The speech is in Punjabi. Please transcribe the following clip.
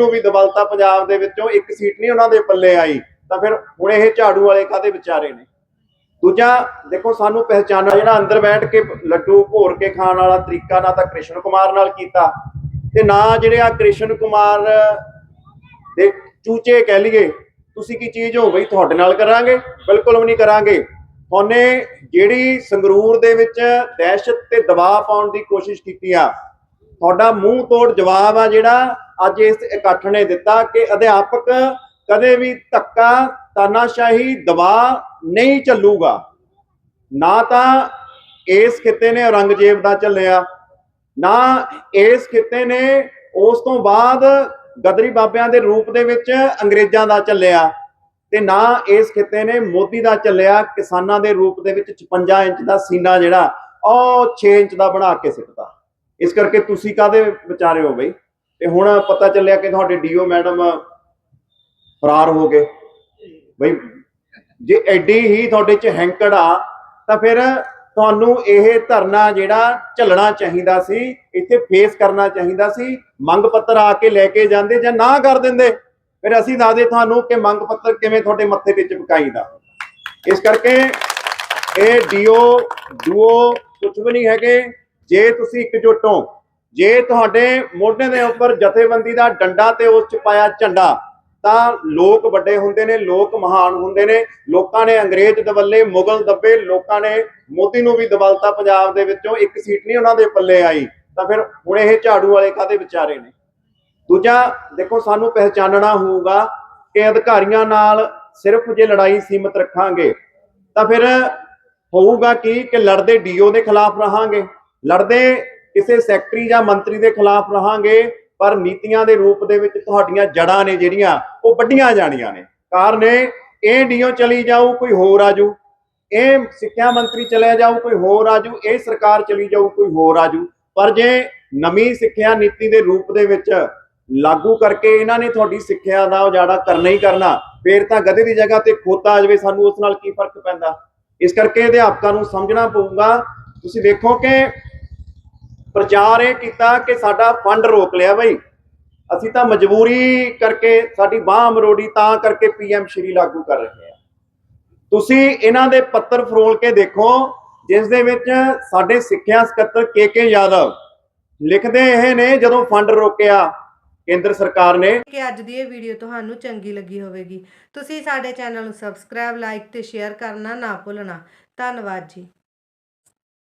ਨੂੰ ਵੀ ਦਬਲਤਾ ਪੰਜਾਬ ਦੇ ਵਿੱਚੋਂ ਇੱਕ ਸੀਟ ਨਹੀਂ ਉਹਨਾਂ ਦੇ ਪੱਲੇ ਆਈ, ਤਾਂ ਫਿਰ ਹੁਣ ਇਹ ਝਾੜੂ ਵਾਲੇ ਕਾਦੇ ਵਿਚਾਰੇ ਨੇ? ਦੂਜਾ, ਦੇਖੋ ਸਾਨੂੰ ਪਹਿਚਾਨਣਾ ਜਿਹੜਾ ਅੰਦਰ ਬੈਠ ਕੇ ਲੱਡੂ ਭੋਰ ਕੇ ਖਾਣ ਵਾਲਾ ਤਰੀਕਾ ਨਾ ਤਾਂ ਕ੍ਰਿਸ਼ਨ ਕੁਮਾਰ ਨਾਲ ਕੀਤਾ, ਤੇ ਨਾ ਜਿਹੜੇ ਆ ਕ੍ਰਿਸ਼ਨ ਕੁਮਾਰ ਦੇ ਚੂਚੇ ਕਹਿ ਲਈਏ, ਤੁਸੀਂ ਕੀ ਚੀਜ਼ ਹੋ ਬਈ, ਤੁਹਾਡੇ ਨਾਲ ਕਰਾਂਗੇ? ਬਿਲਕੁਲ ਵੀ ਨਹੀਂ ਕਰਾਂਗੇ। ਉਹਨੇ ਜਿਹੜੀ ਸੰਗਰੂਰ ਦੇ ਵਿੱਚ ਦਹਿਸ਼ਤ ਤੇ ਦਬਾਅ ਪਾਉਣ ਦੀ ਕੋਸ਼ਿਸ਼ ਕੀਤੀ ਆ ਤੁਹਾਡਾ ਮੂੰਹ ਤੋੜ ਜਵਾਬ ਆ ਜਿਹੜਾ ਅੱਜ ਇਸ ਇਕੱਠ ਨੇ ਦਿੱਤਾ ਕਿ ਅਧਿਆਪਕ ਕਦੇ ਵੀ ਧੱਕਾ, ਤਾਨਾਸ਼ਾਹੀ, ਦਬਾਅ ਨਹੀਂ ਚੱਲੂਗਾ। ਨਾ ਤਾਂ ਇਸ ਖਿੱਤੇ ਨੇ ਔਰੰਗਜ਼ੇਬ ਦਾ ਚੱਲਿਆ ਨਾ ਇਸ ਖਿੱਤੇ ਨੇ ਉਸ ਤੋਂ ਬਾਅਦ ਗਦਰੀ ਬਾਬਿਆਂ ਦੇ ਰੂਪ ਦੇ ਵਿੱਚ ਅੰਗਰੇਜ਼ਾਂ ਦਾ ਚੱਲਿਆ ਤੇ ਨਾ ਇਸ ਖਿੱਤੇ ਨੇ ਮੋਦੀ ਦਾ ਚੱਲਿਆ ਕਿਸਾਨਾਂ ਦੇ ਰੂਪ ਦੇ ਵਿੱਚ 56 ਇੰਚ ਦਾ ਸੀਨਾ ਜਿਹੜਾ ਉਹ 6 ਇੰਚ ਦਾ ਬਣਾ ਕੇ ਸਿੱਟਦਾ ਇਸ ਕਰਕੇ ਤੁਸੀਂ ਕਾਦੇ ਵਿਚਾਰੇ ਹੋ ਬਈ? ਤੇ ਹੁਣ ਪਤਾ ਚੱਲਿਆ ਕਿ ਤੁਹਾਡੇ ਡੀਓ ਮੈਡਮ ਫਰਾਰ ਹੋ ਗਏ। ਬਈ, ਜੇ ਐਡੀ ਹੀ ਤੁਹਾਡੇ ਚ ਹੈਂਕੜ ਆ, ਤਾਂ ਫਿਰ ਤੁਹਾਨੂੰ ਇਹ ਧਰਨਾ ਜਿਹੜਾ ਝੱਲਣਾ ਚਾਹੀਦਾ ਸੀ, ਇੱਥੇ ਫੇਸ ਕਰਨਾ ਚਾਹੀਦਾ ਸੀ, ਮੰਗ ਪੱਤਰ ਆ ਕੇ ਲੈ ਕੇ ਜਾਂਦੇ ਜਾਂ ਨਾ ਕਰ ਦਿੰਦੇ? ਫਿਰ ਅਸੀਂ ਦੱਸਦੇ ਤੁਹਾਨੂੰ ਕਿ ਮੰਗ ਪੱਤਰ ਕਿਵੇਂ ਤੁਹਾਡੇ ਮੱਥੇ ਤੇ ਚਿਪਕਾਈਦਾ। ਇਸ ਕਰਕੇ ਇਹ ਡੀਓ, ਡੂਓ ਕੁਝ ਵੀ ਨਹੀਂ ਹੈਗੇ। ਜੇ ਤੁਸੀਂ ਇਕਜੁੱਟ ਹੋ, ਜੇ ਤੁਹਾਡੇ ਮੋਢੇ ਦੇ ਉੱਪਰ ਜਥੇਬੰਦੀ ਦਾ ਡੰਡਾ ਤੇ ਉਸ ਚ ਪਾਇਆ ਝੰਡਾ, ਤਾਂ ਲੋਕ ਵੱਡੇ ਹੁੰਦੇ ਨੇ, ਲੋਕ ਮਹਾਨ ਹੁੰਦੇ ਨੇ। ਲੋਕਾਂ ਨੇ ਅੰਗਰੇਜ਼ ਦਵੱਲੇ, ਮੁਗਲ ਦੱਬੇ, ਲੋਕਾਂ ਨੇ ਮੋਦੀ ਨੂੰ ਵੀ ਦਬਲਤਾ ਪੰਜਾਬ ਦੇ ਵਿੱਚੋਂ ਇੱਕ ਸੀਟ ਨਹੀਂ ਉਹਨਾਂ ਦੇ ਪੱਲੇ ਆਈ, ਤਾਂ ਫਿਰ ਹੁਣ ਇਹ ਝਾੜੂ ਵਾਲੇ ਕਾਦੇ ਵਿਚਾਰੇ ਨੇ? ਦੂਜਾ, ਦੇਖੋ ਸਾਨੂੰ ਪਹਿਚਾਨਣਾ ਹੋਊਗਾ ਕਿ ਅਧਿਕਾਰੀਆਂ ਨਾਲ ਸਿਰਫ ਜੇ ਲੜਾਈ ਸੀਮਤ ਰੱਖਾਂਗੇ, ਤਾਂ ਫਿਰ ਹੋਊਗਾ ਕੀ ਕਿ ਲੜਦੇ ਡੀਓ ਦੇ ਖਿਲਾਫ ਰਹਾਂਗੇ? ਲੜਦੇ ਕਿਸੇ ਸੈਕਟਰੀ ਜਾਂ ਮੰਤਰੀ ਦੇ ਖਿਲਾਫ ਰਹਾਂਗੇ, ਪਰ ਨੀਤੀਆਂ ਦੇ ਰੂਪ ਦੇ ਵਿੱਚ ਤੁਹਾਡੀਆਂ ਜੜਾਂ ਨੇ ਜਿਹੜੀਆਂ, ਉਹ ਵੱਡੀਆਂ ਜਾਣੀਆਂ ਨੇ। ਕਾਰਨ ਇਹ ਇਹ ਡੀਓ ਚਲੀ ਜਾਊ, ਕੋਈ ਹੋਰ ਆਜੂ। ਇਹ ਸਿੱਖਿਆ ਮੰਤਰੀ ਚਲੇ ਜਾਊ, ਕੋਈ ਹੋਰ ਆਜੂ। ਇਹ ਸਰਕਾਰ ਚਲੀ ਜਾਊ, ਕੋਈ ਹੋਰ ਆਜੂ। ਪਰ ਜੇ ਨਵੀਂ ਸਿੱਖਿਆ ਨੀਤੀ ਦੇ ਰੂਪ ਦੇ ਵਿੱਚ ਲਾਗੂ ਕਰਕੇ ਇਹਨਾਂ ਨੇ ਤੁਹਾਡੀ ਸਿੱਖਿਆ ਦਾ ਉਜਾੜਾ ਕਰਨਾ ਹੀ ਕਰਨਾ, ਫੇਰ ਤਾਂ ਗਧੇ ਦੀ ਜਗ੍ਹਾ ਤੇ ਖੋਤਾ ਆ ਜਾਵੇ, ਸਾਨੂੰ ਉਸ ਨਾਲ ਕੀ ਫ਼ਰਕ ਪੈਂਦਾ? ਇਸ ਕਰਕੇ ਅਧਿਆਪਕਾਂ ਨੂੰ ਸਮਝਣਾ ਪਊਗਾ। ਤੁਸੀਂ ਦੇਖੋ ਕਿ ਪ੍ਰਚਾਰ ਇਹ ਕੀਤਾ ਕਿ ਸਾਡਾ ਫੰਡ ਰੋਕ ਲਿਆ ਬਈ। ਅਸੀਂ ਤਾਂ ਮਜਬੂਰੀ ਕਰਕੇ ਸਾਡੀ ਬਾਹ ਮਰੋੜੀ ਤਾਂ ਕਰਕੇ ਪੀਐਮ ਸ਼੍ਰੀ ਲਾਗੂ ਕਰ ਰਹੇ ਹਾਂ। ਤੁਸੀਂ ਇਹਨਾਂ ਦੇ ਪੱਤਰ ਫਰੋਲ ਕੇ ਦੇਖੋ, ਜਿਸ ਦੇ ਵਿੱਚ ਸਾਡੇ ਸਿੱਖਿਆ ਸਕੱਤਰ ਕੇ ਕੇ ਯਾਦਵ ਲਿਖਦੇ ਇਹ ਨੇ, ਜਦੋਂ ਫੰਡ ਰੋਕਿਆ, ਕੇਂਦਰ ਸਰਕਾਰ ਨੇ। ਕਿ ਅੱਜ ਦੀ ਇਹ ਵੀਡੀਓ ਤੁਹਾਨੂੰ ਚੰਗੀ ਲੱਗੀ ਹੋਵੇਗੀ। ਤੁਸੀਂ ਸਾਡੇ ਚੈਨਲ ਨੂੰ ਸਬਸਕ੍ਰਾਈਬ, ਲਾਈਕ ਤੇ ਸ਼ੇਅਰ ਕਰਨਾ ਨਾ ਭੁੱਲਣਾ। ਧੰਨਵਾਦ ਜੀ।